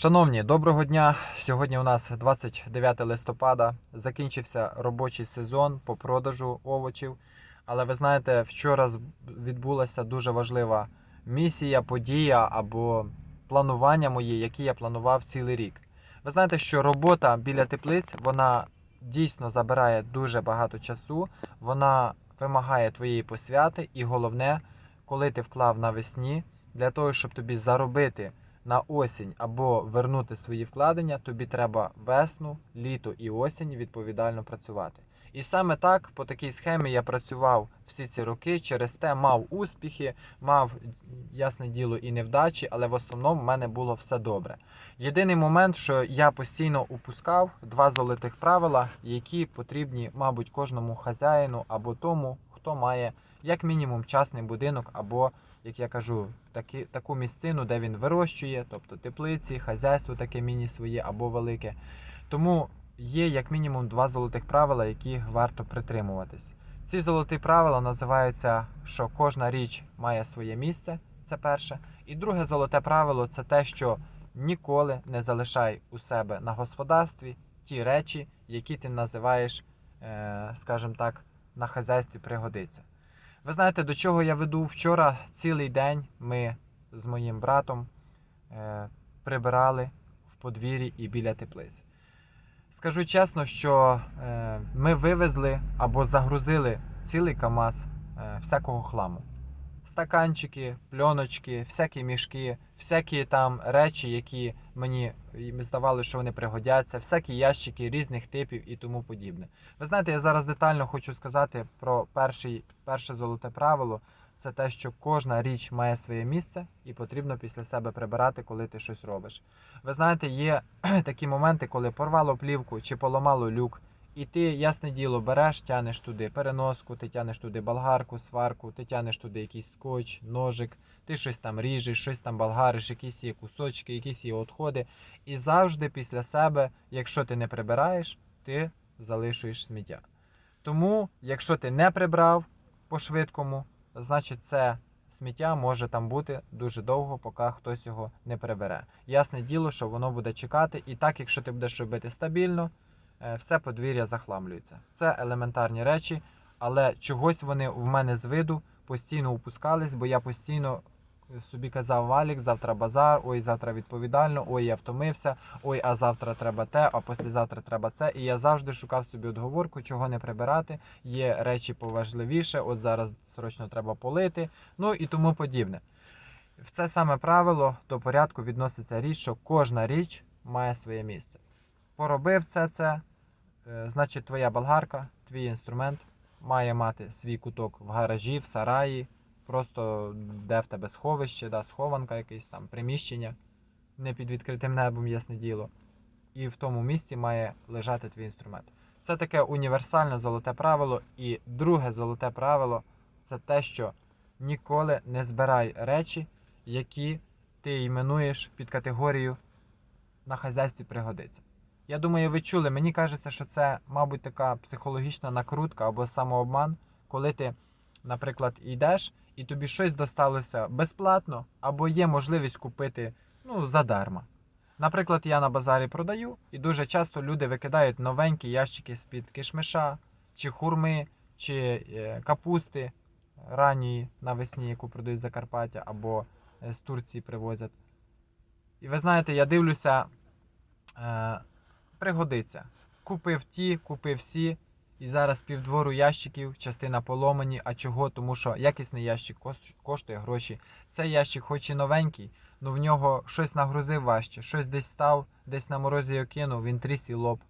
Шановні, доброго дня! Сьогодні у нас 29 листопада. Закінчився робочий сезон по продажу овочів. Але ви знаєте, вчора відбулася дуже важлива місія, подія або планування моє, яке я планував цілий рік. Ви знаєте, що робота біля теплиць вона дійсно забирає дуже багато часу, вона вимагає твоєї посвяти, і головне, коли ти вклав навесні, для того, щоб тобі заробити на осінь або вернути свої вкладення, тобі треба весну, літо і осінь відповідально працювати. І саме так, по такій схемі я працював всі ці роки, через те мав успіхи, мав, ясне діло, і невдачі, але в основному в мене було все добре. Єдиний момент, що я постійно упускав два золотих правила, які потрібні, мабуть, кожному хазяїну або тому, хто має як мінімум частний будинок або як я кажу, такі, таку місцину, де він вирощує, тобто теплиці, хазяйство таке міні своє або велике. Тому є як мінімум два золотих правила, які варто притримуватись. Ці золоті правила називаються, що кожна річ має своє місце. Це перше. І друге золоте правило це те, що ніколи не залишай у себе на господарстві ті речі, які ти називаєш, е, скажімо так, на хазяйстві пригодиться. Ви знаєте, до чого я веду? Вчора цілий день ми з моїм братом е, прибирали в подвір'ї і біля теплиць. Скажу чесно, що е, ми вивезли або загрузили цілий КАМАЗ е, всякого хламу. Стаканчики, пленочки, всякі мішки, всякі там речі, які мені здавали, що вони пригодяться, всякі ящики різних типів і тому подібне. Ви знаєте, я зараз детально хочу сказати про перший, перше золоте правило. Це те, що кожна річ має своє місце і потрібно після себе прибирати, коли ти щось робиш. Ви знаєте, є такі моменти, коли порвало плівку чи поламало люк, і ти, ясне діло, береш, тянеш туди переноску, ти тянеш туди болгарку, сварку, ти тянеш туди якийсь скотч, ножик, ти щось там ріжеш, щось там болгариш, якісь є кусочки, якісь є відходи. І завжди після себе, якщо ти не прибираєш, ти залишуєш сміття. Тому, якщо ти не прибрав по-швидкому, значить це сміття може там бути дуже довго, поки хтось його не прибере. Ясне діло, що воно буде чекати, і так, якщо ти будеш робити стабільно, все подвір'я захламлюється. Це елементарні речі, але чогось вони в мене з виду постійно упускались, бо я постійно собі казав Валік, завтра базар, ой, завтра відповідально, ой, я втомився, ой, а завтра треба те, а післязавтра треба це. І я завжди шукав собі отговорку, чого не прибирати. Є речі поважливіше, от зараз срочно треба полити, ну і тому подібне. В це саме правило до порядку відноситься річ, що кожна річ має своє місце. Поробив це, це, е, значить, твоя болгарка, твій інструмент має мати свій куток в гаражі, в сараї, просто де в тебе сховище, да, схованка, якесь там приміщення, не під відкритим небом, ясне діло. І в тому місці має лежати твій інструмент. Це таке універсальне золоте правило. І друге золоте правило це те, що ніколи не збирай речі, які ти іменуєш під категорію на хазяйстві пригодиться. Я думаю, ви чули, мені кажеться, що це, мабуть, така психологічна накрутка або самообман, коли ти, наприклад, йдеш і тобі щось досталося безплатно, або є можливість купити ну, задарма. Наприклад, я на базарі продаю, і дуже часто люди викидають новенькі ящики з-під кишмиша, чи хурми, чи е, капусти ранньої навесні, яку продають Закарпаття, або е, з Турції привозять. І ви знаєте, я дивлюся, е, пригодиться. Купив ті, купив всі, і зараз півдвору ящиків, частина поломані. А чого? Тому що якісний ящик коштує гроші. Цей ящик, хоч і новенький, ну в нього щось нагрузив важче, щось десь став, десь на морозі його кинув, він тріс і лоб.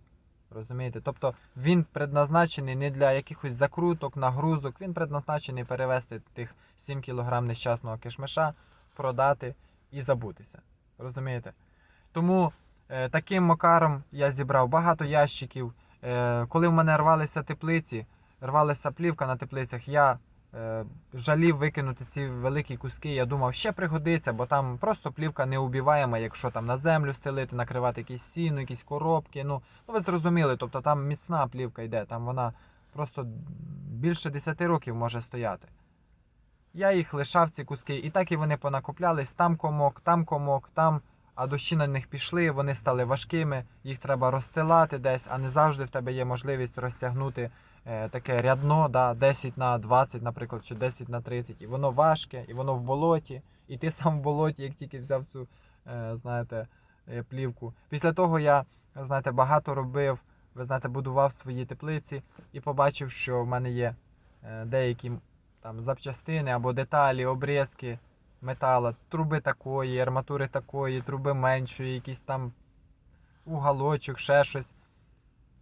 Розумієте? Тобто він предназначений не для якихось закруток, нагрузок, він предназначений перевезти тих 7 кг нещасного кишмиша, продати і забутися. Розумієте? Тому таким макаром я зібрав багато ящиків. Е, коли в мене рвалися теплиці, рвалася плівка на теплицях, я е, жалів викинути ці великі куски. Я думав, ще пригодиться, бо там просто плівка неубіваєма, якщо там на землю стелити, накривати якісь сіно, якісь коробки. Ну, ну ви зрозуміли, тобто там міцна плівка йде, там вона просто більше 10 років може стояти. Я їх лишав ці куски, і так і вони понакоплялись, там комок, там комок, там а дощі на них пішли, вони стали важкими, їх треба розстилати десь, а не завжди в тебе є можливість розтягнути е, таке рядно, да, 10 на 20, наприклад, чи 10 на 30. І воно важке, і воно в болоті, і ти сам в болоті, як тільки взяв цю, е, знаєте, е, плівку. Після того я, знаєте, багато робив, ви знаєте, будував свої теплиці і побачив, що в мене є е, деякі там запчастини або деталі, обрізки метала, труби такої, арматури такої, труби меншої, якийсь там уголочок, ще щось,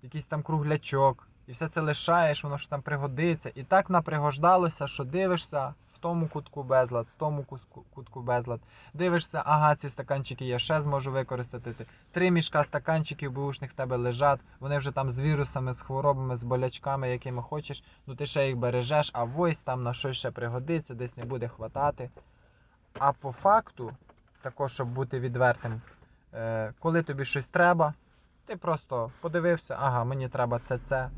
якийсь там круглячок. І все це лишаєш, воно ж там пригодиться. І так напригождалося, що дивишся в тому кутку безлад, в тому кутку безлад. Дивишся, ага, ці стаканчики я ще зможу використати. Три мішка стаканчиків бушних в тебе лежать, вони вже там з вірусами, з хворобами, з болячками, якими хочеш. Ну ти ще їх бережеш, а вось там на щось ще пригодиться, десь не буде хватати. А по факту, також, щоб бути відвертим, е, коли тобі щось треба, ти просто подивився, ага, мені треба це, це.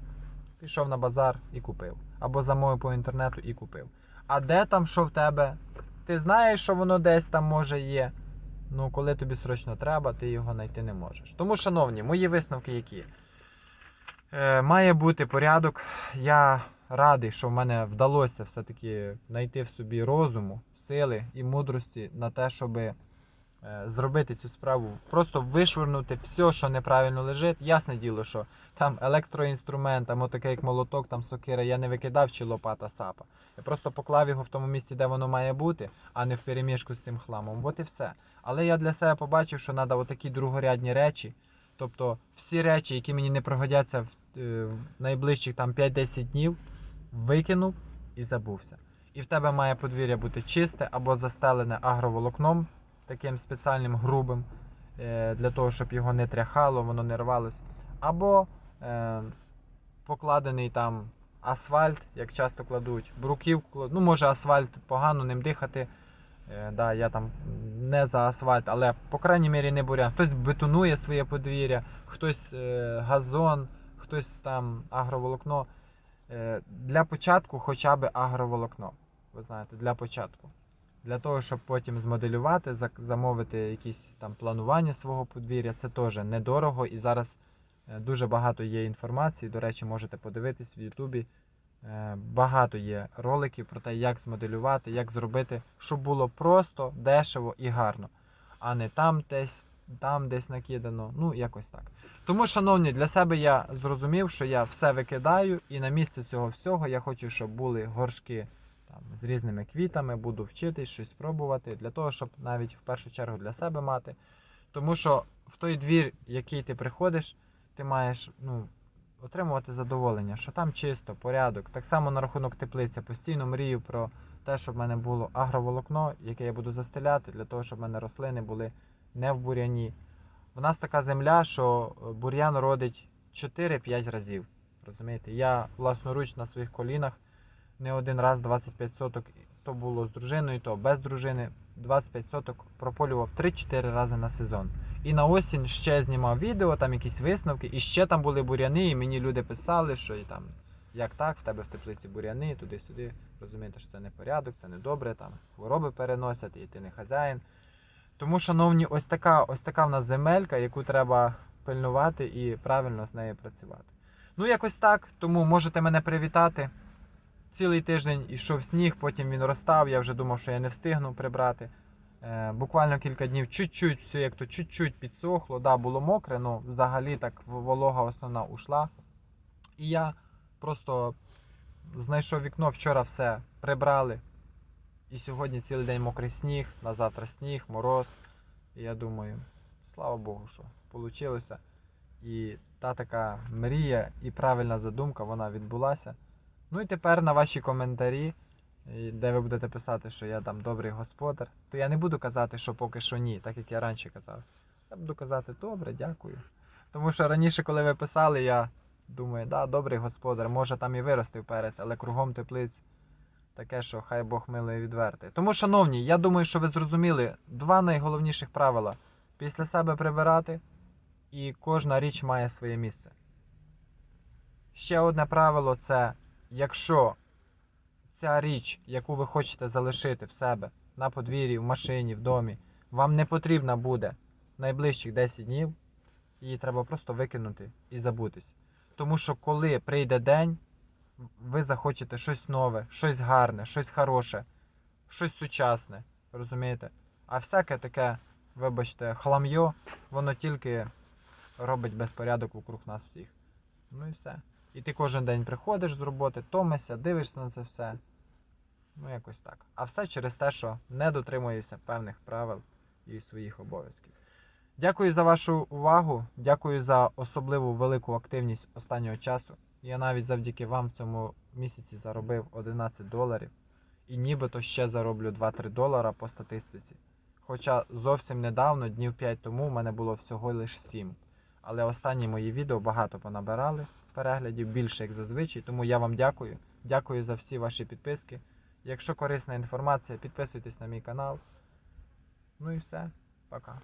Пішов на базар і купив. Або замовив по інтернету і купив. А де там, що в тебе? Ти знаєш, що воно десь там може є. Ну, коли тобі срочно треба, ти його знайти не можеш. Тому, шановні, мої висновки які? Е, має бути порядок. Я радий, що в мене вдалося все-таки знайти в собі розуму, сили і мудрості на те, щоб зробити цю справу. Просто вишвирнути все, що неправильно лежить. Ясне діло, що там електроінструмент, або таке як молоток, там сокира, я не викидав чи лопата сапа. Я просто поклав його в тому місці, де воно має бути, а не в переміжку з цим хламом. От і все. Але я для себе побачив, що треба отакі другорядні речі. Тобто всі речі, які мені не пригодяться в, е, в найближчих там 5-10 днів, викинув і забувся. І в тебе має подвір'я бути чисте або застелене агроволокном, таким спеціальним грубим, е, для того, щоб його не тряхало, воно не рвалось. Або е, покладений там асфальт, як часто кладуть, бруківку, ну може асфальт погано ним дихати. Е, да, я там не за асфальт, але по крайній мірі не бурян. Хтось бетонує своє подвір'я, хтось е, газон, хтось там агроволокно. Е, для початку хоча б агроволокно. Ви знаєте, для початку. Для того, щоб потім змоделювати, замовити якісь там планування свого подвір'я, це теж недорого і зараз е, дуже багато є інформації. До речі, можете подивитись в Ютубі. Е, Багато є роликів про те, як змоделювати, як зробити, щоб було просто, дешево і гарно, а не там десь, там десь накидано. Ну, якось так. Тому, шановні, для себе я зрозумів, що я все викидаю, і на місце цього всього я хочу, щоб були горшки там, з різними квітами, буду вчитись, щось пробувати, для того, щоб навіть в першу чергу для себе мати. Тому що в той двір, який ти приходиш, ти маєш ну, отримувати задоволення, що там чисто, порядок. Так само на рахунок теплиці. Постійно мрію про те, щоб в мене було агроволокно, яке я буду застеляти, для того, щоб в мене рослини були не в буряні. У нас така земля, що е, бур'ян родить 4-5 разів. Розумієте? Я власноруч на своїх колінах не один раз 25 соток, то було з дружиною, то без дружини. 25 соток прополював 3-4 рази на сезон. І на осінь ще знімав відео, там якісь висновки, і ще там були буряни, і мені люди писали, що і там як так, в тебе в теплиці буряни, туди-сюди. Розумієте, що це не порядок, це не добре, там хвороби переносять, і ти не хазяїн. Тому, шановні, ось така, ось така в нас земелька, яку треба пильнувати і правильно з нею працювати. Ну, якось так, тому можете мене привітати. Цілий тиждень ішов сніг, потім він розстав. Я вже думав, що я не встигну прибрати. Е, буквально кілька днів чуть-чуть, все як то чуть-чуть підсохло. Да, було мокре, але взагалі так волога основна ушла. І я просто знайшов вікно, вчора все прибрали. І сьогодні цілий день мокрий сніг, на завтра сніг, мороз. І я думаю, слава Богу, що вийшло. І та така мрія і правильна задумка, вона відбулася. Ну і тепер на ваші коментарі, де ви будете писати, що я там добрий господар, то я не буду казати, що поки що ні, так як я раніше казав. Я буду казати добре, дякую. Тому що раніше, коли ви писали, я думаю, да, добрий господар, може там і виростив перець, але кругом теплиць таке, що хай Бог милий відвертий. Тому, шановні, я думаю, що ви зрозуміли два найголовніших правила: після себе прибирати, і кожна річ має своє місце. Ще одне правило це якщо ця річ, яку ви хочете залишити в себе на подвір'ї, в машині, в домі, вам не потрібна буде найближчих 10 днів її треба просто викинути і забутись. Тому що коли прийде день, ви захочете щось нове, щось гарне, щось хороше, щось сучасне. Розумієте? А всяке таке, вибачте, хлам'йо, воно тільки робить безпорядок вокруг нас всіх. Ну і все. І ти кожен день приходиш з роботи, томишся, дивишся на це все. Ну, якось так. А все через те, що не дотримуєшся певних правил і своїх обов'язків. Дякую за вашу увагу. Дякую за особливу велику активність останнього часу. Я навіть завдяки вам в цьому місяці заробив 11 доларів. І нібито ще зароблю 2-3 долара по статистиці. Хоча зовсім недавно, днів 5 тому, в мене було всього лише 7. Але останні мої відео багато понабирали переглядів, більше як зазвичай. Тому я вам дякую. Дякую за всі ваші підписки. Якщо корисна інформація, підписуйтесь на мій канал. Ну і все. Пока.